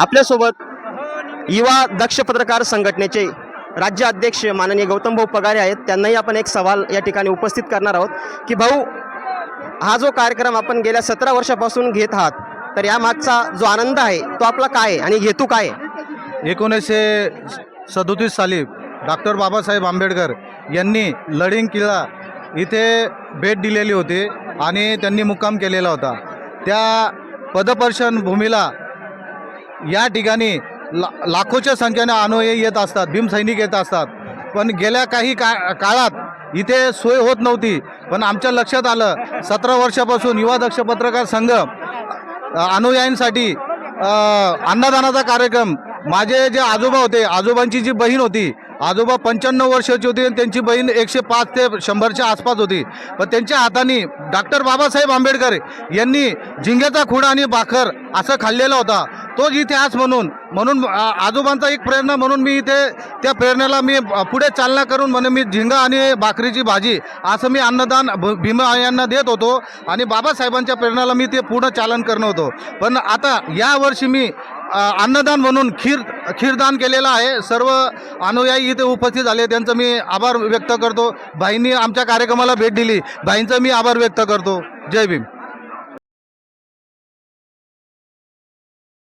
आपल्यासोबत युवा दक्ष पत्रकार संघटनेचे राज्य अध्यक्ष माननीय गौतम भाऊ पगारे आहेत. त्यांनाही आपण एक सवाल या ठिकाणी उपस्थित करणार आहोत की भाऊ हा जो कार्यक्रम आपण गेल्या सतरा वर्षापासून घेत आहात तर या मागचा जो आनंद आहे तो आपला काय आणि हेतू काय एकोणीसशे सदोतीस साली डॉक्टर बाबासाहेब आंबेडकर यांनी लढिंग किल्ला इथे भेट दिलेली होती आणि त्यांनी मुक्काम केलेला होता. त्या पदपर्शन भूमीला या ठिकाणी ला लाखोच्या संख्येने अनुयायी येत असतात भीमसैनिक येत असतात. पण गेल्या काही का काळात इथे सोय होत नव्हती. पण आमच्या लक्षात आलं सतरा वर्षापासून युवा दक्ष पत्रकार संघ अनुयायींसाठी अन्नदानाचा कार्यक्रम माझे जे आजोबा होते आजोबांची जी बहीण होती आजोबा पंच्याण्णव वर्षाची होती आणि त्यांची बहीण एकशे पाच ते शंभरच्या आसपास होती. पण त्यांच्या हाताने डॉक्टर बाबासाहेब आंबेडकर यांनी झिंग्याचा खुडा आणि भाकर असं खाल्लेला होता. तोच इतिहास म्हणून. म्हणून आजोबांचा एक प्रेरणा म्हणून मी इथे त्या प्रेरणेला मी पुढे चालना करून म्हणून मी झिंगा आणि भाकरीची भाजी असं मी अन्नदान भ- यांना देत होतो आणि बाबासाहेबांच्या प्रेरणेला मी ते पूर्ण चालन करणं होतो. पण आता यावर्षी मी अन्नदान म्हणून खीर खीरदान केलेलं आहे. सर्व अनुयायी इथे उपस्थित झाले. त्यांचं मी आभार व्यक्त करतो. भाईंनी आमच्या कार्यक्रमाला भेट दिली. भाईंचं मी आभार व्यक्त करतो. जय भीम.